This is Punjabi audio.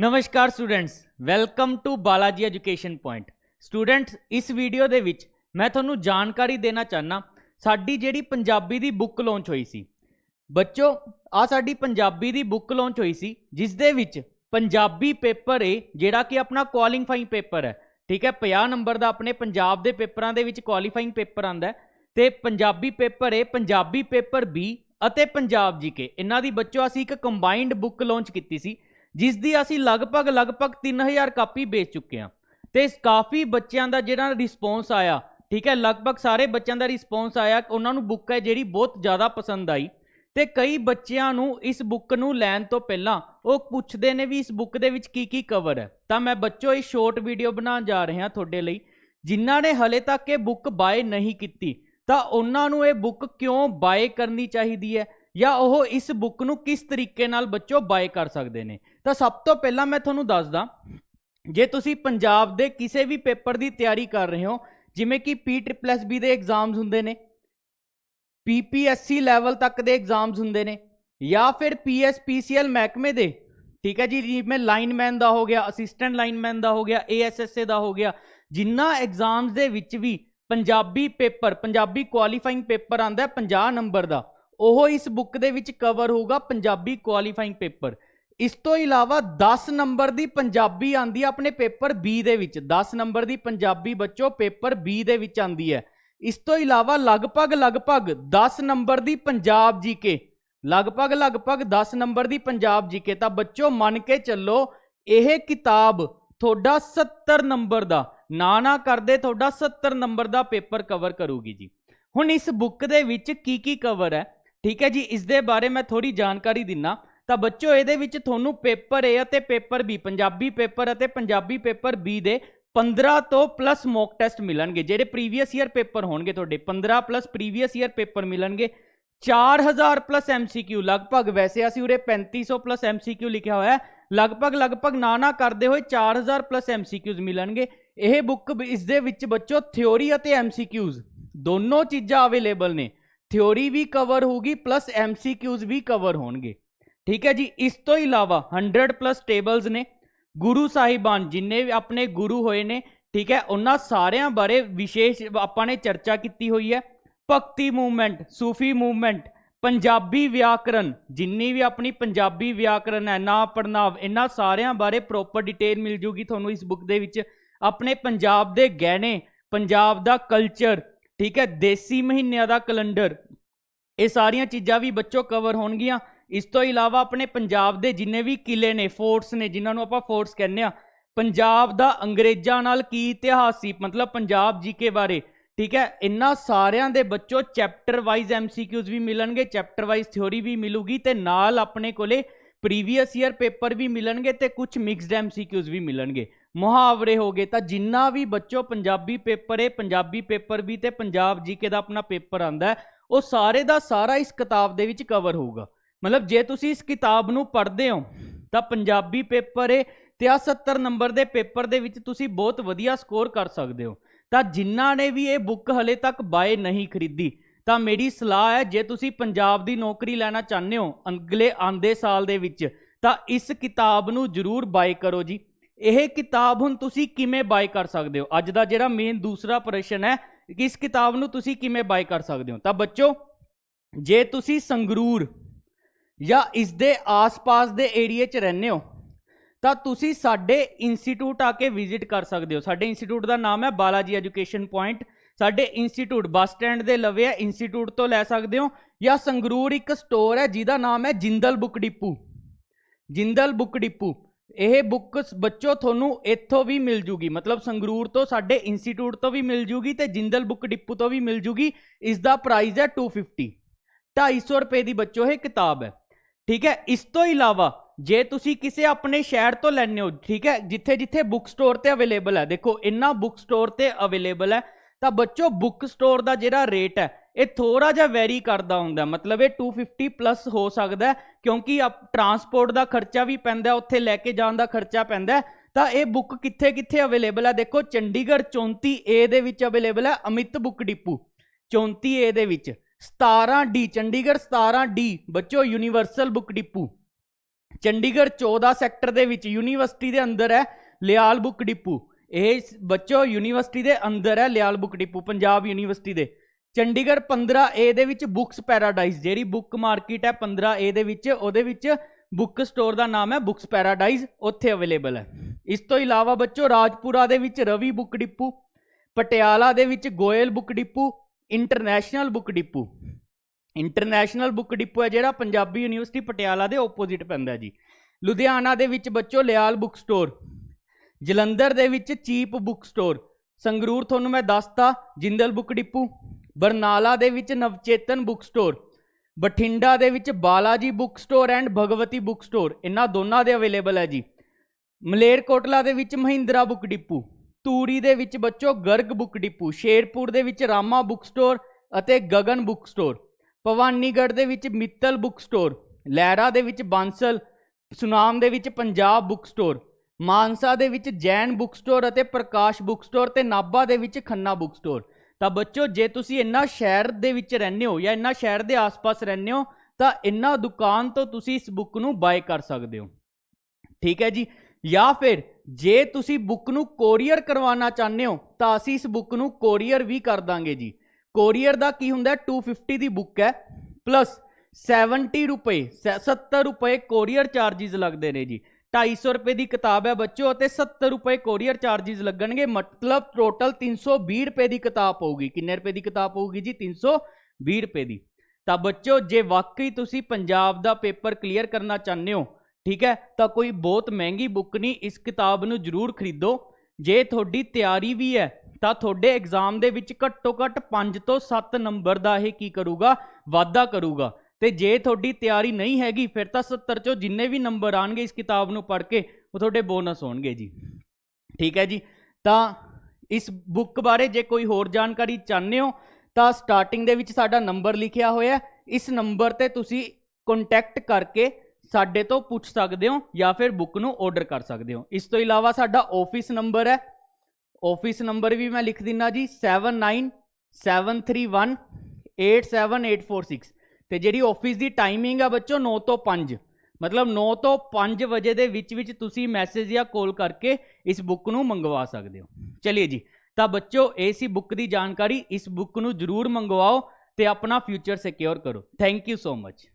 ਨਮਸਕਾਰ students, welcome to Balaji education point. Students, ਇਸ ਵੀਡੀਓ ਦੇ ਵਿੱਚ ਮੈਂ ਤੁਹਾਨੂੰ ਜਾਣਕਾਰੀ ਦੇਣਾ ਚਾਹਨਾ ਸਾਡੀ ਜਿਹੜੀ ਪੰਜਾਬੀ ਦੀ ਬੁੱਕ ਲਾਂਚ ਹੋਈ ਸੀ। ਬੱਚੋ ਆ ਸਾਡੀ ਪੰਜਾਬੀ ਦੀ ਬੁੱਕ ਲਾਂਚ ਹੋਈ ਸੀ, ਜਿਸ ਦੇ ਵਿੱਚ ਪੰਜਾਬੀ ਪੇਪਰ ਏ, ਜਿਹੜਾ ਕਿ ਆਪਣਾ ਕੁਆਲੀਫਾਈਂਗ ਪੇਪਰ ਹੈ। ਠੀਕ ਹੈ 50 ਨੰਬਰ ਦਾ ਆਪਣੇ ਪੰਜਾਬ ਦੇ ਪੇਪਰਾਂ ਦੇ ਵਿੱਚ ਕੁਆਲੀਫਾਈਂਗ ਪੇਪਰ ਆਂਦਾ ਹੈ, ਤੇ Punjabi paper A, Punjabi paper B ਅਤੇ ਪੰਜਾਬ ਜੀਕੇ ਇਹਨਾਂ ਦੀ ਬੱਚੋ, ਅਸੀਂ ਇੱਕ ਕੰਬਾਈਨਡ ਬੁੱਕ ਲਾਂਚ ਕੀਤੀ ਸੀ ਜਿਸ ਦੀ ਅਸੀਂ ਲਗਭਗ ਲਗਭਗ 3000 ਕਾਪੀ ਵੇਚ ਚੁੱਕੇ ਹਾਂ। ਤੇ ਇਸ ਕਾਫੀ ਬੱਚਿਆਂ ਦਾ ਜਿਹੜਾ ਰਿਸਪੌਂਸ ਆਇਆ, ਠੀਕ ਹੈ, ਲਗਭਗ ਸਾਰੇ ਬੱਚਿਆਂ ਦਾ ਰਿਸਪੌਂਸ ਆਇਆ, ਉਹਨਾਂ ਨੂੰ ਬੁੱਕ ਹੈ ਜਿਹੜੀ ਬਹੁਤ ਜ਼ਿਆਦਾ ਪਸੰਦ ਆਈ। ਤੇ ਕਈ ਬੱਚਿਆਂ ਨੂੰ ਇਸ ਬੁੱਕ ਨੂੰ ਲੈਣ ਤੋਂ ਪਹਿਲਾਂ ਉਹ ਪੁੱਛਦੇ ਨੇ ਵੀ ਇਸ ਬੁੱਕ ਦੇ ਵਿੱਚ ਕੀ ਕੀ ਕਵਰ ਹੈ। ਤਾਂ ਮੈਂ ਬੱਚੋ, ਇਹ ਸ਼ਾਰਟ ਵੀਡੀਓ ਬਣਾਉਣ ਜਾ ਰਿਹਾ ਤੁਹਾਡੇ ਲਈ। ਜਿਨ੍ਹਾਂ ਨੇ ਹਲੇ ਤੱਕ ਇਹ ਬੁੱਕ ਬਾਏ ਨਹੀਂ ਕੀਤੀ, ਤਾਂ ਉਹਨਾਂ ਨੂੰ ਇਹ ਬੁੱਕ ਕਿਉਂ ਬਾਏ ਕਰਨੀ ਚਾਹੀਦੀ ਹੈ? ਜਾਂ ਉਹ ਇਸ ਬੁੱਕ ਨੂੰ ਕਿਸ ਤਰੀਕੇ ਨਾਲ ਬੱਚੋ ਬਾਏ ਕਰ ਸਕਦੇ ਨੇ? ਤਾਂ ਸਭ ਤੋਂ ਪਹਿਲਾਂ ਮੈਂ ਤੁਹਾਨੂੰ ਦੱਸਦਾ, ਜੇ ਤੁਸੀਂ ਪੰਜਾਬ ਦੇ ਕਿਸੇ ਵੀ ਪੇਪਰ ਦੀ ਤਿਆਰੀ ਕਰ ਰਹੇ ਹੋ, ਜਿਵੇਂ ਕਿ ਪੀ ਟ੍ਰਿਪਲਸ ਬੀ ਦੇ ਐਗਜ਼ਾਮਸ ਹੁੰਦੇ ਨੇ ਪੀਪੀਐਸਸੀ ਲੈਵਲ ਤੱਕ ਦੇ ਐਗਜ਼ਾਮਸ ਹੁੰਦੇ ਨੇ, ਜਾਂ ਫਿਰ ਪੀਐਸਪੀਸੀਐਲ ਮਹਿਕਮੇ ਦੇ, ਠੀਕ ਹੈ ਜੀ, ਜਿਵੇਂ ਲਾਈਨਮੈਨ ਦਾ ਹੋ ਗਿਆ ਅਸਿਸਟੈਂਟ ਲਾਈਨਮੈਨ ਦਾ ਹੋ ਗਿਆ ਏਐਸਐਸਏ ਦਾ ਹੋ ਗਿਆ, ਜਿੰਨਾ ਐਗਜ਼ਾਮਸ ਦੇ ਵਿੱਚ ਵੀ Punjabi paper, Punjabi qualifying paper ਆਂਦਾ 50 ਨੰਬਰ ਦਾ ਉਹ ਇਸ ਬੁੱਕ ਦੇ ਵਿੱਚ ਕਵਰ ਹੋਊਗਾ ਪੰਜਾਬੀ ਕੁਆਲੀਫਾਈਂਗ ਪੇਪਰ ਇਸ ਤੋਂ ਇਲਾਵਾ 10 ਨੰਬਰ ਦੀ ਪੰਜਾਬੀ ਆਂਦੀ ਹੈ ਆਪਣੇ ਪੇਪਰ B ਦੇ ਵਿੱਚ। 10 ਨੰਬਰ ਦੀ ਪੰਜਾਬੀ ਬੱਚੋ ਪੇਪਰ B ਦੇ ਵਿੱਚ ਆਂਦੀ ਹੈ। ਇਸ ਤੋਂ ਇਲਾਵਾ ਲਗਭਗ ਲਗਭਗ 10 ਨੰਬਰ ਦੀ ਪੰਜਾਬ ਜੀਕੇ ਲਗਭਗ ਲਗਭਗ 10 ਨੰਬਰ ਦੀ ਪੰਜਾਬ ਜੀਕੇ ਤਾਂ ਬੱਚੋ, ਮੰਨ ਕੇ ਚੱਲੋ, ਇਹ ਕਿਤਾਬ ਤੁਹਾਡਾ 70 ਨੰਬਰ ਦਾ। ਨਾ ਨਾ ਕਰਦੇ ਤੁਹਾਡਾ 70 ਨੰਬਰ ਦਾ ਪੇਪਰ ਕਵਰ ਕਰੂਗੀ ਜੀ। ਹੁਣ ਇਸ ਬੁੱਕ ਦੇ ਵਿੱਚ ਕੀ ਕੀ ਕਵਰ ਹੈ? ਠੀਕ ਹੈ ਜੀ ਇਸ ਦੇ ਬਾਰੇ ਮੈਂ ਥੋੜੀ ਜਾਣਕਾਰੀ ਦਿੰਨਾ। ਤਾਂ ਬੱਚੋ ਇਹਦੇ ਵਿੱਚ ਤੁਹਾਨੂੰ ਪੇਪਰ A ਅਤੇ ਪੇਪਰ B, ਪੰਜਾਬੀ ਪੇਪਰ ਅਤੇ ਪੰਜਾਬੀ ਪੇਪਰ B ਦੇ 15 ਤੋਂ ਪਲੱਸ ਮੌਕ ਟੈਸਟ ਮਿਲਣਗੇ। ਜਿਹੜੇ ਪ੍ਰੀਵੀਅਸ ਈਅਰ ਪੇਪਰ ਹੋਣਗੇ ਤੁਹਾਡੇ 15 ਪਲੱਸ ਪ੍ਰੀਵੀਅਸ ਈਅਰ ਪੇਪਰ ਮਿਲਣਗੇ। 4000 ਪਲੱਸ MCQ ਲਗਭਗ ਵੈਸੇ ਅਸੀਂ ਉਰੇ 3500 ਪਲੱਸ MCQ ਲਿਖਿਆ ਹੋਇਆ ਹੈ। ਲਗਭਗ ਲਗਭਗ ਨਾ ਨਾ ਕਰਦੇ ਹੋਏ 4000 ਪਲੱਸ MCQs ਮਿਲਣਗੇ। ਇਹ ਬੁੱਕ ਇਸ ਦੇ ਵਿੱਚ ਬੱਚੋ ਥਿਉਰੀ ਅਤੇ MCQs ਦੋਨੋਂ ਚੀਜ਼ਾਂ ਅਵੇਲੇਬਲ ਨੇ। ਥਿਉਰੀ ਵੀ ਕਵਰ ਹੋਊਗੀ ਪਲੱਸ MCQs ਵੀ ਕਵਰ ਹੋਣਗੇ। ਠੀਕ ਹੈ ਜੀ? ਇਸ ਤੋਂ ਇਲਾਵਾ 100 ਪਲੱਸ ਟੇਬਲਸ ਨੇ, ਗੁਰੂ ਸਾਹਿਬਾਨ ਜਿੰਨੇ ਵੀ ਆਪਣੇ ਗੁਰੂ ਹੋਏ ਨੇ, ਠੀਕ ਹੈ, ਉਹਨਾਂ ਸਾਰਿਆਂ ਬਾਰੇ ਵਿਸ਼ੇਸ਼ ਆਪਾਂ ਨੇ ਚਰਚਾ ਕੀਤੀ ਹੋਈ ਹੈ। ਭਗਤੀ ਮੂਵਮੈਂਟ ਸੂਫੀ ਮੂਵਮੈਂਟ ਪੰਜਾਬੀ ਵਿਆਕਰਨ, ਜਿੰਨੀ ਵੀ ਆਪਣੀ ਪੰਜਾਬੀ ਵਿਆਕਰਨ ਹੈ, ਨਾ ਪੜਨਾਵ ਇਹਨਾਂ ਸਾਰਿਆਂ ਬਾਰੇ ਪ੍ਰੋਪਰ ਡਿਟੇਲ ਮਿਲ ਜੂਗੀ ਤੁਹਾਨੂੰ ਇਸ ਬੁੱਕ ਦੇ ਵਿੱਚ। ਆਪਣੇ ਪੰਜਾਬ ਦੇ ਗਹਿਣੇ, ਪੰਜਾਬ ਦਾ ਕਲਚਰ ਠੀਕ ਹੈ, ਦੇਸੀ ਮਹੀਨਿਆਂ ਦਾ ਕੈਲੰਡਰ। ਇਹ ਸਾਰੀਆਂ ਚੀਜ਼ਾਂ ਵੀ ਬੱਚੋ ਕਵਰ ਹੋਣਗੀਆਂ। ਇਸ ਤੋਂ ਇਲਾਵਾ ਆਪਣੇ ਪੰਜਾਬ ਦੇ ਜਿੰਨੇ ਵੀ ਕਿਲੇ ਨੇ ਫੋਰਟਸ ਨੇ, ਜਿਨ੍ਹਾਂ ਨੂੰ ਆਪਾਂ ਫੋਰਟਸ ਕਹਿੰਦੇ ਆ ਪੰਜਾਬ ਦਾ ਅੰਗਰੇਜ਼ਾਂ ਨਾਲ ਕੀ ਇਤਿਹਾਸ ਸੀ? ਮਤਲਬ ਪੰਜਾਬ ਜੀਕੇ ਬਾਰੇ। ਠੀਕ ਹੈ, ਇਹਨਾਂ ਸਾਰਿਆਂ ਦੇ ਬੱਚੋ ਚੈਪਟਰ ਵਾਈਜ਼ ਐਮਸੀਕਿਊਜ਼ ਵੀ ਮਿਲਣਗੇ ਚੈਪਟਰ ਵਾਈਜ਼ ਥਿਉਰੀ ਵੀ ਮਿਲੂਗੀ ਤੇ ਨਾਲ ਆਪਣੇ ਕੋਲੇ ਪ੍ਰੀਵੀਅਸ ਈਅਰ ਪੇਪਰ ਵੀ ਮਿਲਣਗੇ ਤੇ ਕੁਝ ਮਿਕਸਡ ਐਮਸੀਕਿਊਜ਼ ਵੀ ਮਿਲਣਗੇ। ਮੁਹਾਵਰੇ ਹੋ ਗਏ ਤਾਂ ਜਿੰਨਾ ਵੀ ਬੱਚੋ ਪੰਜਾਬੀ ਪੇਪਰ ਹੈ ਪੰਜਾਬੀ ਪੇਪਰ ਵੀ ਤੇ ਪੰਜਾਬ ਜੀਕੇ ਦਾ ਆਪਣਾ ਪੇਪਰ ਆਂਦਾ ਉਹ ਸਾਰੇ ਦਾ ਸਾਰਾ ਇਸ ਕਿਤਾਬ ਦੇ ਵਿੱਚ ਕਵਰ ਹੋਊਗਾ। ਮਤਲਬ ਜੇ ਤੁਸੀਂ ਇਸ ਕਿਤਾਬ ਨੂੰ ਪੜ੍ਹਦੇ ਹੋ, ਤਾਂ ਪੰਜਾਬੀ ਪੇਪਰ ਹੈ ਤੇ ਆ 70 ਨੰਬਰ ਦੇ ਪੇਪਰ ਦੇ ਵਿੱਚ ਤੁਸੀਂ ਬਹੁਤ ਵਧੀਆ ਸਕੋਰ ਕਰ ਸਕਦੇ ਹੋ। ਤਾਂ ਜਿਨ੍ਹਾਂ ਨੇ ਵੀ ਇਹ ਬੁੱਕ ਹਲੇ ਤੱਕ ਬਾਏ ਨਹੀਂ ਖਰੀਦੀ, ਤਾਂ ਮੇਰੀ ਸਲਾਹ ਹੈ ਜੇ ਤੁਸੀਂ ਪੰਜਾਬ ਦੀ ਨੌਕਰੀ ਲੈਣਾ ਚਾਹੁੰਦੇ ਹੋ ਅਗਲੇ ਆਂਦੇ ਸਾਲ ਦੇ ਵਿੱਚ, ਤਾਂ ਇਸ ਕਿਤਾਬ ਨੂੰ ਜ਼ਰੂਰ ਬਾਏ ਕਰੋ ਜੀ। ਇਹ ਕਿਤਾਬ ਹੁਣ ਤੁਸੀਂ ਕਿਵੇਂ ਬਾਏ ਕਰ ਸਕਦੇ ਹੋ? ਅੱਜ ਦਾ ਜਿਹੜਾ ਮੇਨ ਦੂਸਰਾ ਪ੍ਰਸ਼ਨ ਹੈ ਕਿ ਇਸ ਕਿਤਾਬ ਨੂੰ ਤੁਸੀਂ ਕਿਵੇਂ ਬਾਏ ਕਰ ਸਕਦੇ ਹੋ? ਤਾਂ ਬੱਚੋ, ਜੇ ਤੁਸੀਂ ਸੰਗਰੂਰ ਜਾਂ ਇਸ ਦੇ ਆਸ-ਪਾਸ ਦੇ ਏਰੀਆ 'ਚ ਰਹਿੰਦੇ ਹੋ, ਤਾਂ ਤੁਸੀਂ ਸਾਡੇ ਇੰਸਟੀਚਿਊਟ ਆ ਕੇ ਵਿਜ਼ਿਟ ਕਰ ਸਕਦੇ ਹੋ। ਸਾਡੇ ਇੰਸਟੀਚਿਊਟ ਦਾ ਨਾਮ ਹੈ ਬਾਲਾਜੀ ਐਜੂਕੇਸ਼ਨ ਪੁਆਇੰਟ। ਸਾਡੇ ਇੰਸਟੀਚਿਊਟ ਬੱਸ ਸਟੈਂਡ ਦੇ ਲਵੇ ਹੈ ਇੰਸਟੀਚਿਊਟ ਤੋਂ ਲੈ ਸਕਦੇ ਹੋ। ਜਾਂ ਸੰਗਰੂਰ ਇੱਕ ਸਟੋਰ ਹੈ, ਜਿਹਦਾ ਨਾਮ ਹੈ Jindal book depot. Jindal book depot. ਇਹ ਬੁੱਕਸ ਬੱਚੋ ਤੁਹਾਨੂੰ ਇੱਥੋਂ ਵੀ ਮਿਲ ਜੂਗੀ। ਮਤਲਬ ਸੰਗਰੂਰ ਤੋਂ ਸਾਡੇ ਇੰਸਟੀਚਿਊਟ ਤੋਂ ਵੀ ਮਿਲ ਜੂਗੀ ਤੇ ਜਿੰਦਲ ਬੁੱਕ ਡਿਪੂ ਤੋਂ ਵੀ ਮਿਲ ਜੂਗੀ। ਇਸ ਦਾ ਪ੍ਰਾਈਸ ਹੈ 250 250 ਰੁਪਏ ਦੀ ਬੱਚੋ ਇਹ ਕਿਤਾਬ ਹੈ। ਠੀਕ ਹੈ? ਇਸ ਤੋਂ ਇਲਾਵਾ ਜੇ ਤੁਸੀਂ ਕਿਸੇ ਆਪਣੇ ਸ਼ਹਿਰ ਤੋਂ ਲੈਣੇ ਹੋ, ਠੀਕ ਹੈ? ਜਿੱਥੇ ਜਿੱਥੇ ਬੁੱਕ ਸਟੋਰ ਤੇ ਅਵੇਲੇਬਲ ਹੈ। ਦੇਖੋ, ਇੰਨਾ ਬੁੱਕ ਸਟੋਰ ਤੇ ਅਵੇਲੇਬਲ ਹੈ, ਤਾਂ ਬੱਚੋ ਬੁੱਕ ਸਟੋਰ ਦਾ ਜਿਹੜਾ ਰੇਟ ਹੈ ਇਹ ਥੋੜਾ ਜਿਹਾ ਵੈਰੀ ਕਰਦਾ ਹੁੰਦਾ, ਮਤਲਬ ਇਹ 250 ਪਲੱਸ ਹੋ ਸਕਦਾ ਕਿਉਂਕਿ ਟਰਾਂਸਪੋਰਟ ਦਾ ਖਰਚਾ ਵੀ ਪੈਂਦਾ, ਉੱਥੇ ਲੈ ਕੇ ਜਾਣ ਦਾ ਖਰਚਾ ਪੈਂਦਾ ਤਾਂ ਇਹ ਬੁੱਕ ਕਿੱਥੇ ਕਿੱਥੇ ਅਵੇਲੇਬਲ ਹੈ? ਦੇਖੋ, ਚੰਡੀਗੜ੍ਹ 34 ਏ ਦੇ ਵਿੱਚ ਅਵੇਲੇਬਲ ਹੈ, ਅਮਿਤ ਬੁੱਕ ਡਿਪੂ 34 ਏ ਦੇ ਵਿੱਚ 17 ਡੀ ਚੰਡੀਗੜ੍ਹ 17 ਡੀ ਬੱਚੋ universal book depot, Chandigarh 14 sector ਦੇ ਵਿੱਚ ਯੂਨੀਵਰਸਿਟੀ ਦੇ ਅੰਦਰ ਹੈ, ਲਿਆਲ ਬੁੱਕ ਡਿਪੂ, ਇਹ ਸ- ਬੱਚੋ ਯੂਨੀਵਰਸਿਟੀ ਦੇ ਅੰਦਰ ਹੈ, Lyall book depot, Punjab university ਦੇ ਚੰਡੀਗੜ੍ਹ 15 ਏ ਦੇ ਵਿੱਚ ਬੁੱਕਸ ਪੈਰਾਡਾਈਜ਼, ਜਿਹੜੀ ਬੁੱਕ ਮਾਰਕੀਟ ਹੈ 15 ਏ ਦੇ ਵਿੱਚ, ਉਹਦੇ ਵਿੱਚ ਬੁੱਕ ਸਟੋਰ ਦਾ ਨਾਮ ਹੈ ਬੁੱਕਸ ਪੈਰਾਡਾਈਜ਼, ਉੱਥੇ ਅਵੇਲੇਬਲ ਹੈ। ਇਸ ਤੋਂ ਇਲਾਵਾ ਬੱਚੋ, ਰਾਜਪੁਰਾ ਦੇ ਵਿੱਚ ਰਵੀ ਬੁੱਕ ਡਿਪੂ, ਪਟਿਆਲਾ ਦੇ ਵਿੱਚ Goyal book depot, international book depot. International book depot ਹੈ ਜਿਹੜਾ ਪੰਜਾਬੀ ਯੂਨੀਵਰਸਿਟੀ ਪਟਿਆਲਾ ਦੇ ਆਪੋਜ਼ਿਟ ਪੈਂਦਾ ਜੀ। ਲੁਧਿਆਣਾ ਦੇ ਵਿੱਚ ਬੱਚੋ, ਲਿਆਲ ਬੁੱਕ ਸਟੋਰ। ਜਲੰਧਰ ਦੇ ਵਿੱਚ ਚੀਪ ਬੁੱਕ ਸਟੋਰ। ਸੰਗਰੂਰ ਤੁਹਾਨੂੰ ਮੈਂ ਦੱਸਤਾ, ਜਿੰਦਲ ਬੁੱਕ ਡਿਪੂ। ਬਰਨਾਲਾ ਦੇ ਵਿੱਚ ਨਵਚੇਤਨ ਬੁੱਕ ਸਟੋਰ ਬਠਿੰਡਾ ਦੇ ਵਿੱਚ Balaji book store and Bhagwati book store ਇਹਨਾਂ ਦੋਨਾਂ ਦੇ ਅਵੇਲੇਬਲ ਹੈ ਜੀ ਮਲੇਰਕੋਟਲਾ ਦੇ ਵਿੱਚ ਮਹਿੰਦਰਾ ਬੁੱਕ ਡਿਪੂ ਤੂਰੀ ਦੇ ਵਿੱਚ ਬੱਚੋ ਗਰਗ ਬੁੱਕ ਡਿਪੂ ਸ਼ੇਰਪੁਰ ਦੇ ਵਿੱਚ ਰਾਮਾ ਬੁੱਕ ਸਟੋਰ ਅਤੇ ਗਗਨ ਬੁੱਕ ਸਟੋਰ ਭਵਾਨੀਗੜ੍ਹ ਦੇ ਵਿੱਚ ਮਿੱਤਲ ਬੁੱਕ ਸਟੋਰ ਲਹਿਰਾ ਦੇ ਵਿੱਚ ਬਾਂਸਲ ਸੁਨਾਮ ਦੇ ਵਿੱਚ ਪੰਜਾਬ ਬੁੱਕ ਸਟੋਰ ਮਾਨਸਾ ਦੇ ਵਿੱਚ ਜੈਨ ਬੁੱਕ ਸਟੋਰ ਅਤੇ ਪ੍ਰਕਾਸ਼ ਬੁੱਕ ਸਟੋਰ ਤੇ ਨਾਭਾ ਦੇ ਵਿੱਚ ਖੰਨਾ ਬੁੱਕ ਸਟੋਰ ਤਾਂ ਬੱਚੋ, ਜੇ ਤੁਸੀਂ ਇੰਨਾ ਸ਼ਹਿਰ ਦੇ ਵਿੱਚ ਰਹਿੰਦੇ ਹੋ ਜਾਂ ਇੰਨਾ ਸ਼ਹਿਰ ਦੇ ਆਸ-ਪਾਸ ਰਹਿੰਦੇ ਹੋ, ਤਾਂ ਇੰਨਾ ਦੁਕਾਨ ਤੋਂ ਤੁਸੀਂ ਇਸ ਬੁੱਕ ਨੂੰ ਬਾਏ ਕਰ ਸਕਦੇ ਹੋ। ਠੀਕ ਹੈ ਜੀ? ਜਾਂ ਫਿਰ, ਜੇ ਤੁਸੀਂ ਬੁੱਕ ਨੂੰ ਕੋਰੀਅਰ ਕਰਵਾਉਣਾ ਚਾਹੁੰਦੇ ਹੋ, ਤਾਂ ਅਸੀਂ ਇਸ ਬੁੱਕ ਨੂੰ ਕੋਰੀਅਰ ਵੀ ਕਰ ਦਾਂਗੇ ਜੀ। ਕੋਰੀਅਰ ਦਾ ਕੀ ਹੁੰਦਾ ਹੈ? 250 ਦੀ ਬੁੱਕ ਹੈ ਪਲੱਸ 70 ਰੁਪਏ ਸ- 70 ਰੁਪਏ ਕੋਰੀਅਰ ਚਾਰजेस ਲੱਗਦੇ ਨੇ ਜੀ। 250 ਰੁਪਏ ਦੀ ਕਿਤਾਬ ਹੈ ਬੱਚੋ ਅਤੇ 70 ਰੁਪਏ ਕੋਰੀਅਰ ਚਾਰजेस ਲੱਗਣਗੇ। ਮਤਲਬ ਟੋਟਲ 320 ਰੁਪਏ ਦੀ ਕਿਤਾਬ ਪਊਗੀ। ਕਿੰਨੇ ਰੁਪਏ ਦੀ ਕਿਤਾਬ ਪਊਗੀ ਜੀ? 320 ਰੁਪਏ ਦੀ। ਤਾਂ ਬੱਚੋ, ਜੇ ਵਾਕਈ ਤੁਸੀਂ ਪੰਜਾਬ ਦਾ ਪੇਪਰ ਕਲੀਅਰ ਕਰਨਾ ਚਾਹੁੰਦੇ ਹੋ, ਠੀਕ ਹੈ, ਤਾਂ ਕੋਈ ਬਹੁਤ ਮਹਿੰਗੀ ਬੁੱਕ ਨਹੀਂ। ਇਸ ਕਿਤਾਬ ਨੂੰ ਜ਼ਰੂਰ ਖਰੀਦੋ। ਜੇ ਤੁਹਾਡੀ ਤਿਆਰੀ ਵੀ ਹੈ, ਤਾਂ ਤੁਹਾਡੇ ਐਗਜ਼ਾਮ ਦੇ ਵਿੱਚ ਘੱਟੋ ਘੱਟ 5 ਤੋਂ 7 ਨੰਬਰ ਦਾ ਇਹ ਕੀ ਕਰੂਗਾ? ਵਾਧਾ ਕਰੂਗਾ। ਤੇ ਜੇ ਤੁਹਾਡੀ ਤਿਆਰੀ ਨਹੀਂ ਹੈਗੀ, ਫਿਰ ਤਾਂ 70 ਚੋਂ ਜਿੰਨੇ ਵੀ ਨੰਬਰ ਆਣਗੇ ਇਸ ਕਿਤਾਬ ਨੂੰ ਪੜ੍ਹ ਕੇ, ਉਹ ਤੁਹਾਡੇ ਬੋਨਸ ਹੋਣਗੇ ਜੀ। ਠੀਕ ਹੈ ਜੀ? ਤਾਂ ਇਸ ਬੁੱਕ ਬਾਰੇ ਜੇ ਕੋਈ ਹੋਰ ਜਾਣਕਾਰੀ ਚਾਹੁੰਦੇ ਹੋ, ਤਾਂ ਸਟਾਰਟਿੰਗ ਦੇ ਵਿੱਚ ਸਾਡਾ ਨੰਬਰ ਲਿਖਿਆ ਹੋਇਆ ਇਸ ਨੰਬਰ ਤੇ ਤੁਸੀਂ ਕੰਟੈਕਟ ਕਰਕੇ ਸਾਡੇ ਤੋਂ ਪੁੱਛ ਸਕਦੇ ਹੋ ਜਾਂ ਫਿਰ ਬੁੱਕ ਨੂੰ ਆਰਡਰ ਕਰ ਸਕਦੇ ਹੋ। ਇਸ ਤੋਂ ਇਲਾਵਾ ਸਾਡਾ ਆਫਿਸ ਨੰਬਰ ਹੈ। ਆਫਿਸ ਨੰਬਰ ਵੀ ਮੈਂ ਲਿਖ ਦਿੰਨਾ ਜੀ 7973187846 ਤੇ ਜਿਹੜੀ ਆਫਿਸ ਦੀ ਟਾਈਮਿੰਗ ਆ ਬੱਚੋ 9 ਤੋਂ 5 ਮਤਲਬ 9 ਤੋਂ 5 ਵਜੇ ਦੇ ਵਿੱਚ ਵਿੱਚ ਤੁਸੀਂ ਮੈਸੇਜ ਜਾਂ ਕਾਲ ਕਰਕੇ ਇਸ ਬੁੱਕ ਨੂੰ ਮੰਗਵਾ ਸਕਦੇ ਹੋ। ਚਲਿਏ ਜੀ, ਤਾਂ ਬੱਚੋ ਇਹ ਸੀ ਬੁੱਕ ਦੀ ਜਾਣਕਾਰੀ, ਇਸ ਬੁੱਕ ਨੂੰ ਜਰੂਰ ਮੰਗਵਾਓ ਤੇ ਆਪਣਾ ਫਿਊਚਰ ਸਿਕਿਉਰ ਕਰੋ। Thank you so much